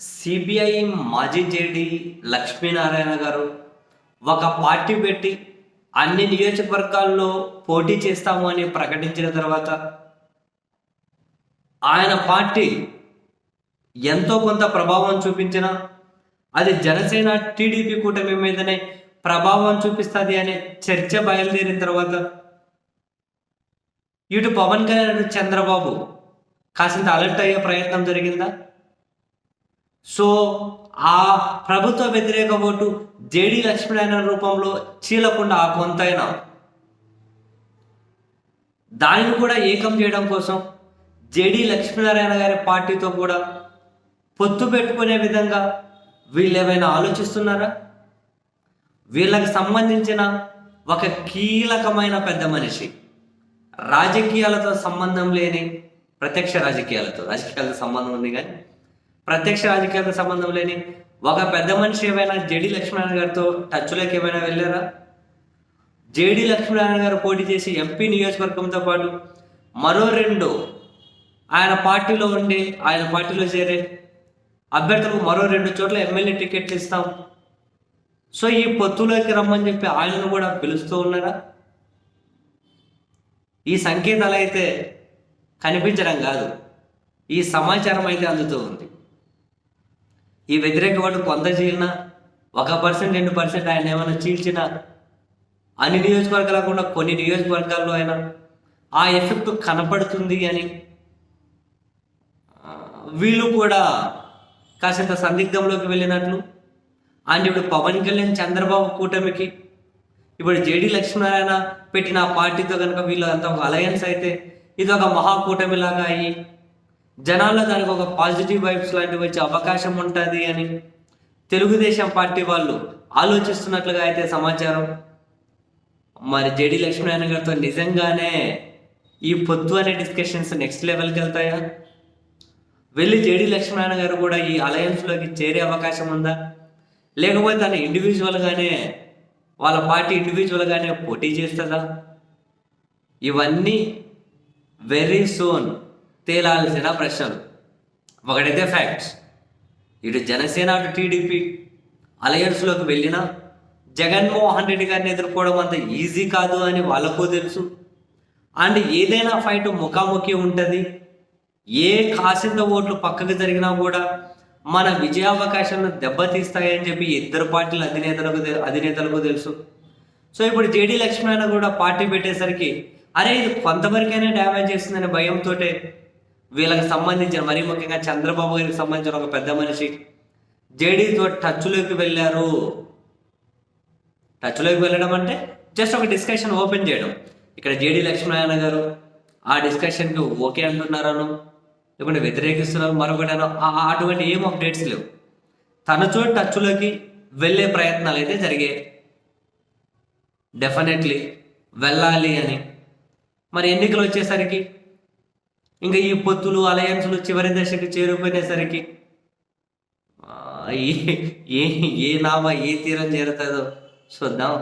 CBI మాజీ JD Lakshminarayana గారు ఒక పార్టీ పెట్టి అన్ని నియోజకవర్గాల్లో పోటీ చేస్తాము అని ప్రకటించిన తర్వాత ఆయన పార్టీ ఎంతో కొంత ప్రభావం చూపించిన అది జనసేన టీడీపీ కూటమి మీదనే ప్రభావం చూపిస్తుంది అనే చర్చ బయలుదేరిన తర్వాత ఇటు పవన్ కళ్యాణ్ చంద్రబాబు కాసింత అలర్ట్ అయ్యే ప్రయత్నం జరిగిందా? సో ఆ ప్రభుత్వ వ్యతిరేక ఓటు జేడి లక్ష్మీనారాయణ రూపంలో చీలకుండా ఆ కొంతైనా. దానిని కూడా ఏకం చేయడం కోసం జేడి లక్ష్మీనారాయణ గారి పార్టీతో కూడా పొత్తు పెట్టుకునే విధంగా వీళ్ళు ఏమైనా ఆలోచిస్తున్నారా? వీళ్ళకి సంబంధించిన ఒక కీలకమైన పెద్ద మనిషి రాజకీయాలతో సంబంధం లేని ప్రత్యక్ష రాజకీయాలతో రాజకీయాలతో సంబంధం ఉంది కానీ ప్రత్యక్ష రాజకీయాలతో సంబంధం లేని ఒక పెద్ద మనిషి ఏమైనా జేడి లక్ష్మీనారాయణ గారితో టచ్లోకి ఏమైనా వెళ్ళారా? జేడి లక్ష్మీనారాయణ గారు పోటీ చేసి ఎంపీ నియోజకవర్గంతో పాటు మరో రెండు ఆయన పార్టీలో ఉండి ఆయన పార్టీలో చేరే అభ్యర్థులకు మరో రెండు చోట్ల ఎమ్మెల్యే టికెట్లు ఇస్తాం. సో ఈ పొత్తులోకి రమ్మని చెప్పి ఆయనను కూడా పిలుస్తూ ఉన్నారా? ఈ సంకేతాలు అయితే కనిపించడం కాదు. ఈ సమాచారం అయితే అందుతూ ఉంది. ఈ వ్యతిరేక ఓటు కొంత చీలినా ఒక పర్సెంట్ రెండు పర్సెంట్ ఆయన ఏమైనా చీల్చినా అన్ని నియోజకవర్గాలు కాకుండా కొన్ని నియోజకవర్గాల్లో అయినా ఆ ఎఫెక్ట్ కనపడుతుంది అని వీళ్ళు కూడా కాసేంత సందిగ్ధంలోకి వెళ్ళినట్లు. అండ్ ఇప్పుడు పవన్ కళ్యాణ్ చంద్రబాబు కూటమికి ఇప్పుడు జేడి లక్ష్మీనారాయణ పెట్టిన పార్టీతో కనుక వీళ్ళు అంత ఒక అలయన్స్ అయితే ఇది ఒక మహాకూటమి లాగా అయ్యి జనాల్లో దానికి ఒక పాజిటివ్ వైబ్స్ లాంటివి వచ్చే అవకాశం ఉంటుంది అని తెలుగుదేశం పార్టీ వాళ్ళు ఆలోచిస్తున్నట్లుగా అయితే సమాచారం. మరి జేడి లక్ష్మీనారాయణ గారితో నిజంగానే ఈ పొత్తు అనే డిస్కషన్స్ నెక్స్ట్ లెవెల్కి వెళ్తాయా? వెళ్ళి జేడి లక్ష్మీనారాయణ గారు కూడా ఈ అలయన్స్లోకి చేరే అవకాశం ఉందా? లేకపోతే తన ఇండివిజువల్గానే వాళ్ళ పార్టీ ఇండివిజువల్గానే పోటీ చేస్తుందా? ఇవన్నీ వెరీ సూన్ తేలాల్సిన ప్రశ్నలు. ఒకటైతే ఫ్యాక్ట్స్ ఇటు జనసేన అటు టీడీపీ అలయన్స్లోకి వెళ్ళినా జగన్మోహన్ రెడ్డి గారిని ఎదుర్కోవడం అంత ఈజీ కాదు అని వాళ్ళకు తెలుసు. అండ్ ఏదైనా ఫైట్ ముఖాముఖి ఉంటుంది. ఏ కాసింత ఓట్లు పక్కకు జరిగినా కూడా మన విజయావకాశాలను దెబ్బతీస్తాయని చెప్పి ఇద్దరు పార్టీల అధినేతలకు అధినేతలకు తెలుసు. సో ఇప్పుడు జేడీ లక్ష్మణ కూడా పార్టీ పెట్టేసరికి అరే ఇది కొంతవరకైనా డ్యామేజ్ చేస్తుందనే భయంతో వీళ్ళకి సంబంధించిన మరీ ముఖ్యంగా చంద్రబాబు గారికి సంబంధించిన ఒక పెద్ద మనిషి. జేడీతో టచ్లోకి వెళ్ళారు. టచ్లోకి వెళ్ళడం అంటే జస్ట్ ఒక డిస్కషన్ ఓపెన్ చేయడం. ఇక్కడ జేడీ లక్ష్మీనారాయణ గారు ఆ డిస్కషన్కి ఓకే అంటున్నారను. లేకుంటే వ్యతిరేకిస్తున్నారు మరొకటనో. ఆ- అటువంటి ఏం అప్డేట్స్ లేవు. తనతో టచ్లోకి వెళ్ళే ప్రయత్నాలు అయితే జరిగాయి. డెఫినెట్లీ వెళ్ళాలి అని. మరి ఎన్నికలు వచ్చేసరికి ఇంకా ఈ పొత్తులు అలయన్స్లు చివరి దశకి చేరుకునేసరికి ఏ ఏ ఏ నామ ఏ తీరం చేరుతుందో చూద్దాం.